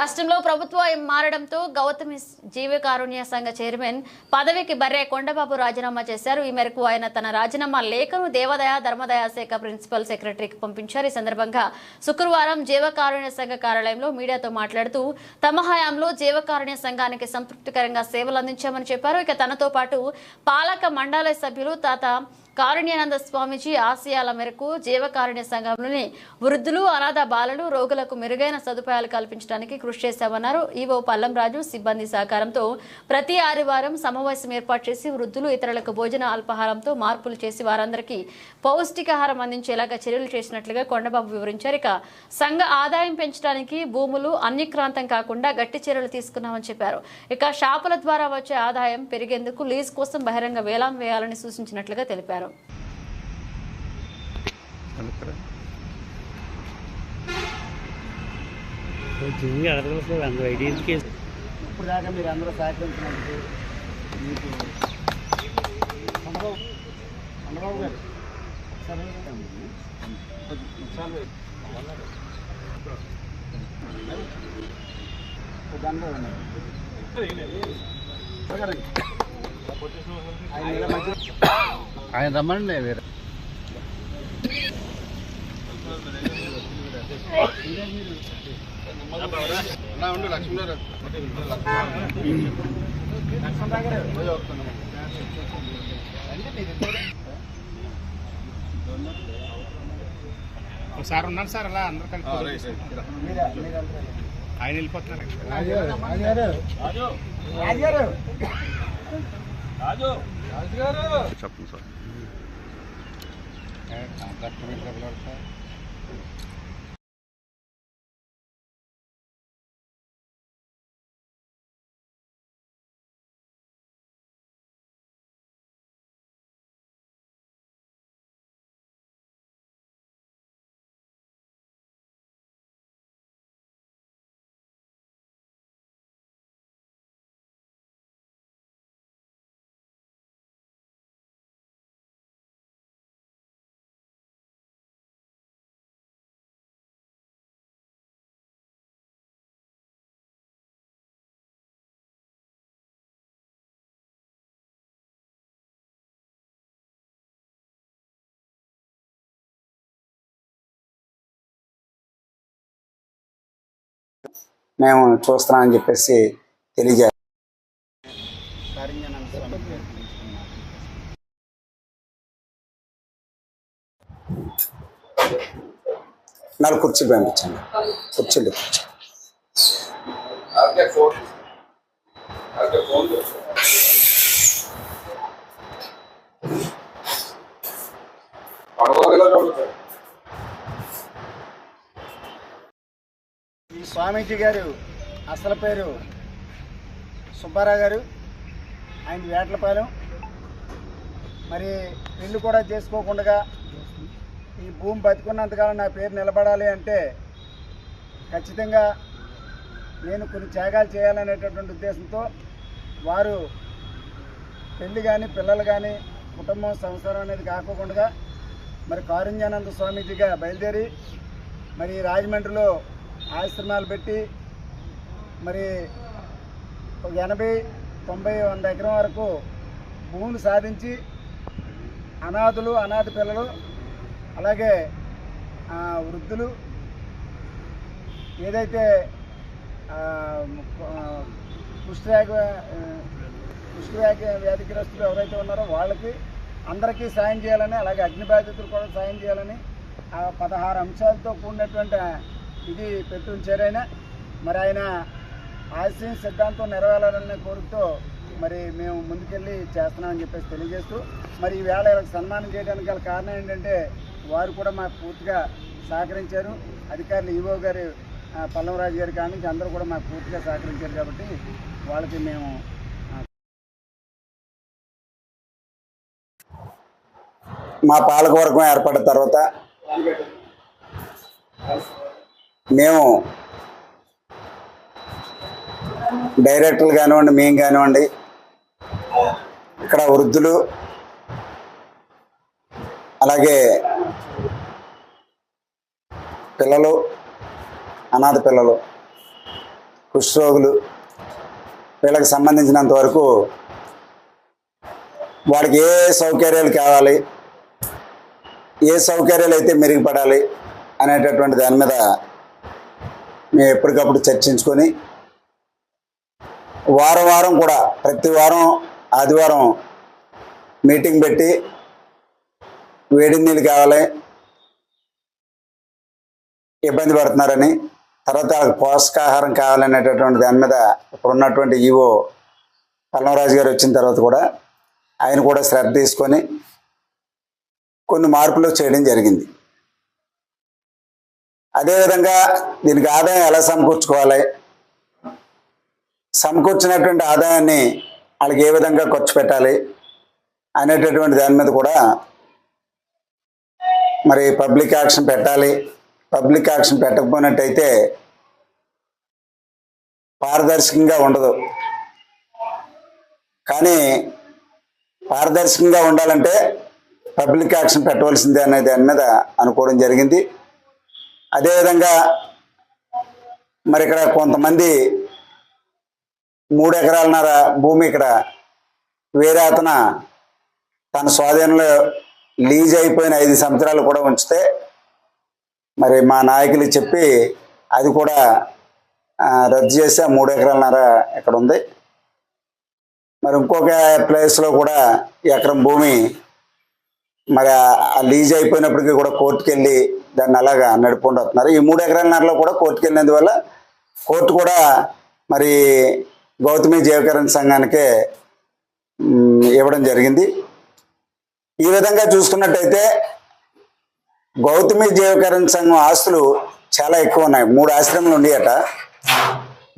రాష్ట్రంలో ప్రభుత్వం మారడంతో గౌతమి జీవకారుణ్య సంఘ చైర్మన్ పదవికి బర్రే కొండబాబు రాజీనామా చేశారు. ఈ మేరకు ఆయన తన రాజీనామా లేఖను దేవాదాయ ధర్మదాయ శాఖ ప్రిన్సిపల్ సెక్రటరీకి పంపించారు. ఈ సందర్భంగా శుక్రవారం జీవకారుణ్య సంఘ కార్యాలయంలో మీడియాతో మాట్లాడుతూ తమ హయాంలో జీవకారుణ్య సంఘానికి సంతృప్తికరంగా సేవలు అందించామని చెప్పారు. ఇక తనతో పాటు పాలక మండలి సభ్యులు తాత కారుణ్యానంద స్వామిజీ ఆశయాల మేరకు జీవకారుణ్య సంఘంలోని వృద్ధులు అనాథ బాలలు రోగులకు మెరుగైన సదుపాయాలు కల్పించడానికి కృషి చేశామన్నారు. ఈవో పల్లంరాజు సిబ్బంది సహకారంతో ప్రతి ఆదివారం సమావేశం ఏర్పాటు చేసి వృద్ధులు ఇతరులకు భోజన అల్పాహారంతో మార్పులు చేసి వారందరికీ పౌష్టికాహారం అందించేలాగా చర్యలు చేసినట్లుగా కొండబాబు వివరించారు. ఇక సంఘ ఆదాయం పెంచడానికి భూములు అన్యక్రాంతం కాకుండా గట్టి చర్యలు తీసుకున్నామని చెప్పారు. ఇక షాపుల ద్వారా వచ్చే ఆదాయం పెరిగేందుకు లీజ్ కోసం బహిరంగ వేలాం వేయాలని సూచించినట్లుగా తెలిపారు. జిమ్కి ఇప్పుడు దాకా మీరు అందరూ సహకరించినందుకు మీకు చంద్రబాబు చంద్రబాబు గారు ఆయన మధ్య- ఆయన రమ్మండి వేరే. ఉండు లక్ష్మీనారాయణ ఒకసారి ఉన్నాను సార్ అలా అందరూ కలిసి ఆయన వెళ్ళిపోతున్నారు. చెప్పండి సార్? మేము చూస్తున్నామని చెప్పేసి తెలియజేస్తాం నాలుగు కుర్చీలు పంపించండి. కుర్చీలు కుర్చీ స్వామీజీ గారు అసలు పేరు సుబ్బారావు గారు. ఆయన వేటలపాలెం. మరి పెళ్ళి కూడా చేసుకోకుండా ఈ భూమి బతుకున్నంతకాలం నా పేరు నిలబడాలి అంటే ఖచ్చితంగా నేను కొన్ని త్యాగాలు చేయాలనేటటువంటి ఉద్దేశంతో వారు పెళ్ళి కానీ పిల్లలు కానీ కుటుంబం సంసారం అనేది కాకోకుండా మరి కారుణ్యానంద స్వామీజీగా బయలుదేరి మరి రాజమండ్రిలో ఆశ్రమాలు పెట్టి మరి ఎనభై తొంభై వంద ఎకరం వరకు భూములు సాధించి అనాథులు అనాథ పిల్లలు అలాగే వృద్ధులు ఏదైతే ఆ, ఆ, కుష్ఠవ్యాధి కుష్ఠవ్యాధి వ్యాధిగ్రస్తులు ఎవరైతే ఉన్నారో వాళ్ళకి అందరికీ సాయం చేయాలని అలాగే అగ్ని బాధితులు కూడా సాయం చేయాలని ఆ పదహారు అంశాలతో కూడినటువంటి ఇది పెట్టి చేరైన మరి ఆయన ఆశయం సిద్ధాంతం నెరవేరాలనే కోరికతో మరి మేము ముందుకెళ్ళి చేస్తున్నామని చెప్పేసి తెలియజేస్తూ మరి ఈవేళ వీళ్ళకి సన్మానం చేయడానికి గల కారణం ఏంటంటే వారు కూడా మాకు పూర్తిగా సహకరించారు. అధికారులు ఈవో గారు పల్లవరాజు గారి కాడి నుంచి అందరూ కూడా మాకు పూర్తిగా సహకరించారు కాబట్టి వాళ్ళకి మేము మా పాలకవర్గం ఏర్పడిన తర్వాత మేము డైరెక్టర్లు కానివ్వండి మేము కానివ్వండి ఇక్కడ వృద్ధులు అలాగే పిల్లలు అనాథ పిల్లలు కుష్ఠరోగులు వీళ్ళకి సంబంధించినంత వరకు వాడికి ఏ సౌకర్యాలు కావాలి ఏ సౌకర్యాలు అయితే మెరుగుపడాలి అనేటటువంటి దాని మీద మేము ఎప్పటికప్పుడు చర్చించుకొని వారం వారం కూడా ప్రతి వారం ఆదివారం మీటింగ్ పెట్టి వేడి నీళ్ళు కావాలి ఇబ్బంది పడుతున్నారని తర్వాత పోషకాహారం కావాలనేటటువంటి దాని మీద ఇప్పుడు ఉన్నటువంటి ఈవో పల్మరాజు గారు వచ్చిన తర్వాత కూడా ఆయన కూడా శ్రద్ధ తీసుకొని కొన్ని మార్పులు చేయడం జరిగింది. అదేవిధంగా దీనికి ఆదాయం ఎలా సమకూర్చుకోవాలి? సమకూర్చినటువంటి ఆదాయాన్ని వాళ్ళకి ఏ విధంగా ఖర్చు పెట్టాలి అనేటటువంటి దాని మీద కూడా మరి పబ్లిక్ యాక్షన్ పెట్టాలి. పబ్లిక్ యాక్షన్ పెట్టకపోయినట్టయితే పారదర్శకంగా ఉండదు. కానీ పారదర్శకంగా ఉండాలంటే పబ్లిక్ యాక్షన్ పెట్టవలసిందే అనే దాని మీద అనుకోవడం జరిగింది. అదేవిధంగా మరి ఇక్కడ కొంతమంది మూడు ఎకరాలన్నర భూమి ఇక్కడ వేరే అతన తన స్వాధీనంలో లీజ్ అయిపోయిన ఐదు సంవత్సరాలు కూడా ఉంచితే మరి మా నాయకులు చెప్పి అది కూడా రద్దు చేసి ఆ మూడు ఎకరాలన్నర ఇక్కడ ఉంది. మరి ఇంకొక ప్లేస్లో కూడా ఎకరం భూమి మరి ఆ- లీజ్ అయిపోయినప్పటికీ కూడా కోర్టుకు వెళ్ళి దాన్ని అలాగా నడుపుకుంటూ వస్తున్నారు. ఈ మూడు ఎకరాలన్నరలో కూడా కోర్టుకు వెళ్ళినందువల్ల కోర్టు కూడా మరి గౌతమి జీవకరణ సంఘానికే ఇవ్వడం జరిగింది. ఈ విధంగా చూసుకున్నట్టయితే గౌతమి జీవకరణ సంఘం ఆస్తులు చాలా ఎక్కువ ఉన్నాయి. మూడు ఆశ్రమాలు ఉండేయట.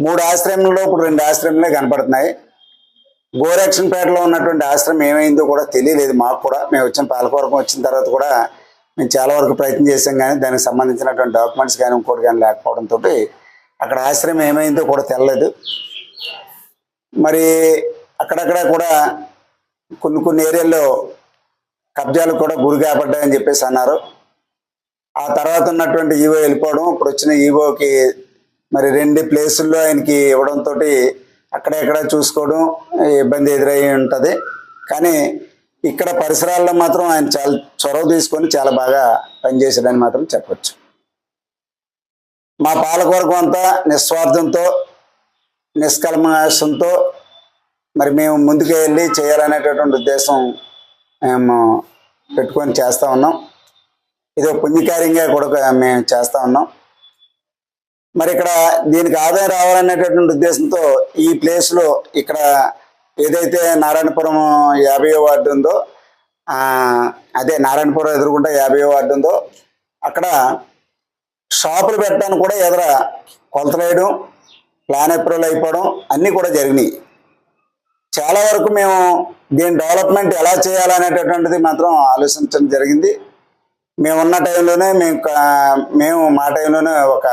మూడు ఆశ్రమంలో ఇప్పుడు రెండు ఆశ్రమాలే కనపడుతున్నాయి. గోరక్షన్పేటలో ఉన్నటువంటి ఆశ్రమం ఏమైందో కూడా తెలియలేదు మాకు కూడా. మేము వచ్చిన పాలకవర్గం వచ్చిన తర్వాత కూడా మేము చాలా వరకు ప్రయత్నం చేసాం కానీ దానికి సంబంధించినటువంటి డాక్యుమెంట్స్ కానీ ఇంకోటి కానీ లేకపోవడంతో అక్కడ ఆశ్రమం ఏమైందో కూడా తెలలేదు మరి అక్కడక్కడ కూడా కొన్ని కొన్ని ఏరియాల్లో కబ్జాలు కూడా గురి కాబడ్డాయని చెప్పేసి అన్నారు. ఆ తర్వాత ఉన్నటువంటి ఈవో వెళ్ళిపోవడం ఇప్పుడు వచ్చిన ఈవోకి మరి రెండు ప్లేసుల్లో ఆయనకి ఇవ్వడంతో అక్కడెక్కడ చూసుకోవడం ఇబ్బంది ఎదురై ఉంటుంది. కానీ ఇక్కడ పరిసరాల్లో మాత్రం ఆయన చాలా చొరవ తీసుకొని చాలా బాగా పనిచేశాడని మాత్రం చెప్పచ్చు. మా పాలకవర్గం అంతా నిస్వార్థంతో నిష్కల్మషంతో మరి మేము ముందుకు వెళ్ళి చేయాలనేటటువంటి ఉద్దేశం మేము పెట్టుకొని చేస్తూ ఉన్నాం. ఇది ఒక పుణ్యకార్యంగా కూడా మేము చేస్తూ ఉన్నాం. మరి ఇక్కడ దీనికి ఆదాయం రావాలనేటటువంటి ఉద్దేశంతో ఈ ప్లేస్లో ఇక్కడ ఏదైతే నారాయణపురం యాభై వార్డు ఉందో అదే నారాయణపురం ఎదురుకుంటే యాభై వార్డు ఉందో అక్కడ షాపులు పెట్టడానికి కూడా ఎదుర కొలత వేయడం ప్లాన్ అప్రూవల్ అయిపోవడం అన్నీ కూడా జరిగినాయి. చాలా వరకు మేము దీని డెవలప్మెంట్ ఎలా చేయాలనేటటువంటిది మాత్రం ఆలోచించడం జరిగింది. మేము ఉన్న టైంలోనే మేము కా- మేము మా టైంలోనే ఒక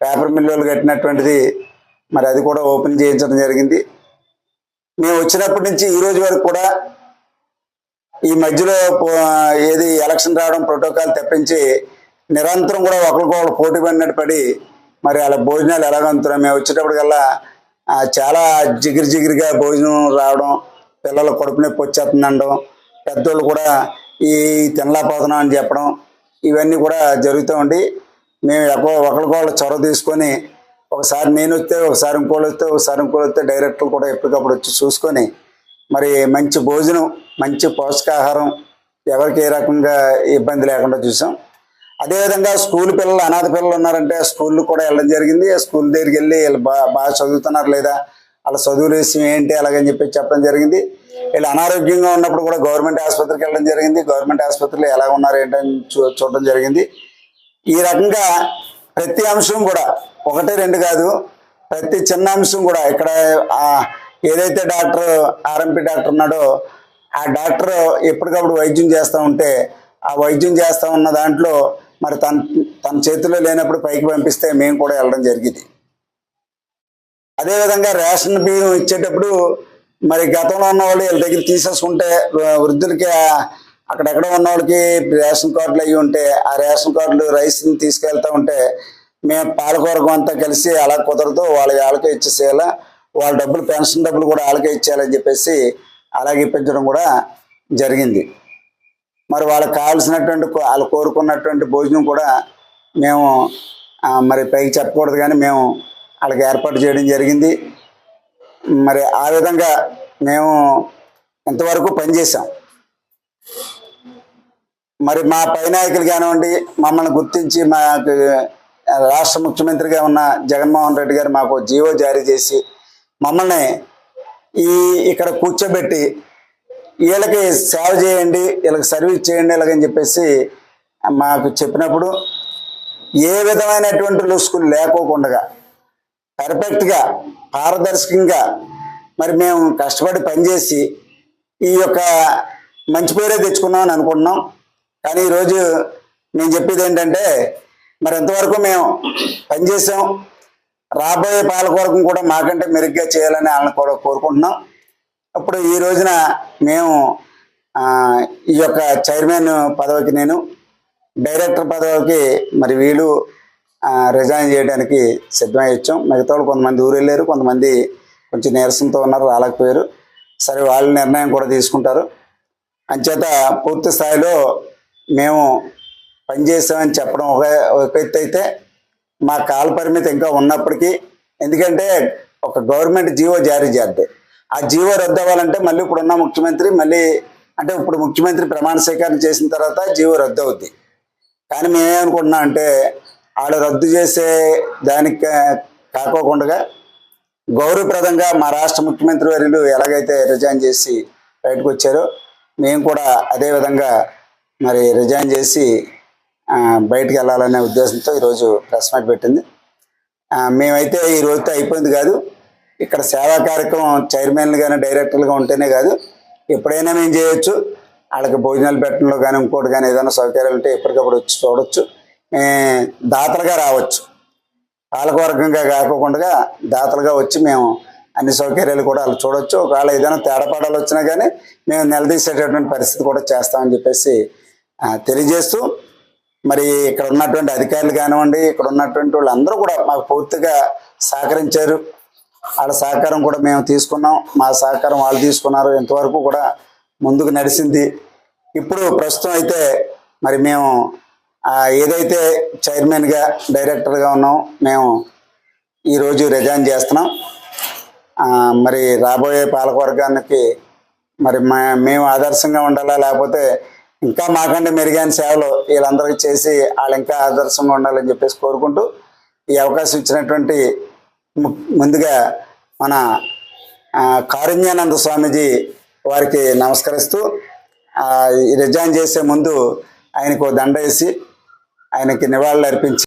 పేపర్ మిల్లులు కట్టినటువంటిది మరి అది కూడా ఓపెన్ చేయించడం జరిగింది. మేము వచ్చినప్పటి నుంచి ఈ రోజు వరకు కూడా ఈ మధ్యలో ఏది ఎలక్షన్ రావడం ప్రోటోకాల్ తెప్పించి నిరంతరం కూడా ఒకరికొకరు పోటీ పడినట్టు పడి మరి అలా భోజనాలు ఎలాగంతున్నాం మేము వచ్చేటప్పటికల్లా చాలా జిగిరి జిగిరిగా భోజనం రావడం పిల్లల కడుపు నొప్పి వచ్చేస్తుందండం పెద్దోళ్ళు కూడా ఈ తినలేకపోతున్నాం అని చెప్పడం ఇవన్నీ కూడా జరుగుతూ ఉండి మేము ఎక్కో ఒకరికొకళ్ళు చొరవ తీసుకొని ఒకసారి నేను వస్తే ఒకసారి ఇంకోళ్ళు వస్తే ఒకసారి ఇంకోళ్ళు వస్తే డైరెక్టర్లు కూడా ఎప్పటికప్పుడు వచ్చి చూసుకొని మరి మంచి భోజనం మంచి పోషకాహారం ఎవరికి ఏ రకంగా ఇబ్బంది లేకుండా చూసాం. అదేవిధంగా స్కూల్ పిల్లలు అనాథ పిల్లలు ఉన్నారంటే స్కూల్ కూడా వెళ్ళడం జరిగింది. స్కూల్ దగ్గరికి వెళ్ళి వీళ్ళు బాగా బాగా చదువుతున్నారు లేదా వాళ్ళ చదువులు విషయం ఏంటి అలాగని చెప్పి చెప్పడం జరిగింది. వీళ్ళు అనారోగ్యంగా ఉన్నప్పుడు కూడా గవర్నమెంట్ ఆసుపత్రికి వెళ్ళడం జరిగింది. గవర్నమెంట్ ఆసుపత్రిలో ఎలా ఉన్నారు ఏంటని చూ చూడడం జరిగింది. ఈ రకంగా ప్రతి అంశం కూడా ఒకటి రెండు కాదు ప్రతి చిన్న అంశం కూడా ఇక్కడ ఏదైతే డాక్టర్ ఆర్ఎంపీ డాక్టర్ ఉన్నాడో ఆ డాక్టర్ ఎప్పటికప్పుడు వైద్యం చేస్తూ ఉంటే ఆ వైద్యం చేస్తూ ఉన్న దాంట్లో మరి తన తన చేతిలో లేనప్పుడు పైకి పంపిస్తే మేము కూడా వెళ్ళడం జరిగింది. అదేవిధంగా రేషన్ బియ్యం ఇచ్చేటప్పుడు మరి గతంలో ఉన్న వాళ్ళు వీళ్ళ దగ్గర తీసేసుకుంటే వృద్ధులకి అక్కడెక్కడ ఉన్న వాళ్ళకి రేషన్ కార్డులు అయ్యి ఉంటే ఆ రేషన్ కార్డులు రైస్ని తీసుకెళ్తూ ఉంటే మేము పాలకవర్గం అంతా కలిసి అలా కుదరదు వాళ్ళ వాళ్ళకే ఇచ్చేసేయాలా వాళ్ళ డబ్బులు పెన్షన్ డబ్బులు కూడా వాళ్ళకే ఇచ్చేయాలని చెప్పేసి అలాగే ఇప్పించడం కూడా జరిగింది. మరి వాళ్ళకి కావాల్సినటువంటి వాళ్ళు కోరుకున్నటువంటి భోజనం కూడా మేము మరి పైకి చెప్పకూడదు కానీ మేము వాళ్ళకి ఏర్పాటు చేయడం జరిగింది. మరి ఆ విధంగా మేము ఇంతవరకు పనిచేసాం మరి మా పై నాయకులు కానివ్వండి మమ్మల్ని గుర్తించి మాకు రాష్ట్ర ముఖ్యమంత్రిగా ఉన్న జగన్మోహన్ రెడ్డి గారు మాకు జీవో జారీ చేసి మమ్మల్ని ఈ ఇక్కడ కూర్చోబెట్టి వీళ్ళకి సేవ చేయండి వీళ్ళకి సర్వీస్ చేయండి ఇలాగని చెప్పేసి మాకు చెప్పినప్పుడు ఏ విధమైనటువంటి లుసుకులు లేకోకుండా పర్ఫెక్ట్గా పారదర్శకంగా మరి మేము కష్టపడి పనిచేసి ఈ యొక్క మంచి పేరే తెచ్చుకున్నామని అనుకుంటున్నాం. కానీ ఈరోజు నేను చెప్పేది ఏంటంటే మరి ఎంతవరకు మేము పనిచేసాం రాబోయే పాలకవర్గం కూడా మాకంటే మెరుగ్గా చేయాలని వాళ్ళని కూడా కోరుకుంటున్నాం. అప్పుడు ఈ రోజున మేము ఈ యొక్క చైర్మన్ పదవికి నేను డైరెక్టర్ పదవికి మరి వీళ్ళు రిజైన్ చేయడానికి సిద్ధమై వచ్చాం. మిగతా వాళ్ళు కొంతమంది ఊరు వెళ్ళారు కొంతమంది కొంచెం నీరసంతో ఉన్నారు రాలేకపోయారు. సరే వాళ్ళ నిర్ణయం కూడా తీసుకుంటారు. అంచేత పూర్తి స్థాయిలో మేము పనిచేసామని చెప్పడం ఒక ఒక ఎత్తు అయితే మా కాల పరిమితి ఇంకా ఉన్నప్పటికీ ఎందుకంటే ఒక గవర్నమెంట్ జీవో జారీ చేద్ది. ఆ జీవో రద్దు అవ్వాలంటే మళ్ళీ ఇప్పుడున్న ముఖ్యమంత్రి మళ్ళీ అంటే ఇప్పుడు ముఖ్యమంత్రి ప్రమాణ స్వీకారం చేసిన తర్వాత జీవో రద్దు అవుద్ది కానీ మేమేమనుకుంటున్నాం అంటే వాళ్ళు రద్దు చేసే దానికి కాకోకుండా గౌరవప్రదంగా మా రాష్ట్ర ముఖ్యమంత్రి వర్యులు ఎలాగైతే రిజైన్ చేసి బయటకు వచ్చారో మేము కూడా అదే విధంగా మరి రిజైన్ చేసి బయటకు వెళ్ళాలనే ఉద్దేశంతో ఈరోజు ప్రెస్ మీట్ పెట్టింది. మేమైతే ఈ రోజుతో అయిపోయింది కాదు ఇక్కడ సేవా కార్యక్రమం చైర్మన్లు కానీ డైరెక్టర్లుగా ఉంటేనే కాదు ఎప్పుడైనా మేము చేయొచ్చు. వాళ్ళకి భోజనాలు పెట్టడంలో కానీ ఇంకోటి కానీ ఏదైనా సౌకర్యాలు ఉంటే ఎప్పటికప్పుడు వచ్చి చూడొచ్చు. దాతలుగా రావచ్చు. పాలకవర్గంగా కాకుండా దాతలుగా వచ్చి మేము అన్ని సౌకర్యాలు కూడా వాళ్ళు చూడొచ్చు. ఒకవేళ ఏదైనా తేడాపాడాలు వచ్చినా కానీ మేము నిలదీసేటటువంటి పరిస్థితి కూడా చేస్తామని చెప్పేసి తెలియజేస్తూ మరి ఇక్కడ ఉన్నటువంటి అధికారులు కానివ్వండి ఇక్కడ ఉన్నటువంటి వాళ్ళందరూ కూడా మాకు పూర్తిగా సహకరించారు. వాళ్ళ సహకారం కూడా మేము తీసుకున్నాం. మా సహకారం వాళ్ళు తీసుకున్నారు. ఇంతవరకు కూడా ముందుకు నడిచింది. ఇప్పుడు ప్రస్తుతం అయితే మరి మేము ఏదైతే చైర్మన్గా డైరెక్టర్గా ఉన్నాం మేము ఈరోజు రిజైన్ చేస్తున్నాం. మరి రాబోయే పాలకవర్గానికి మరి మా మేము ఆదర్శంగా ఉండాలా లేకపోతే ఇంకా మాకంటే మెరుగైన సేవలు వీళ్ళందరికీ చేసి వాళ్ళు ఇంకా ఆదర్శంగా ఉండాలని చెప్పేసి కోరుకుంటూ ఈ అవకాశం ఇచ్చినటువంటి ము- ముందుగా మన కారుణ్యానంద స్వామీజీ వారికి నమస్కరిస్తూ రిజైన్ చేసే ముందు ఆయనకు ఓ దండ వేసి ఆయనకి నివాళులు అర్పించి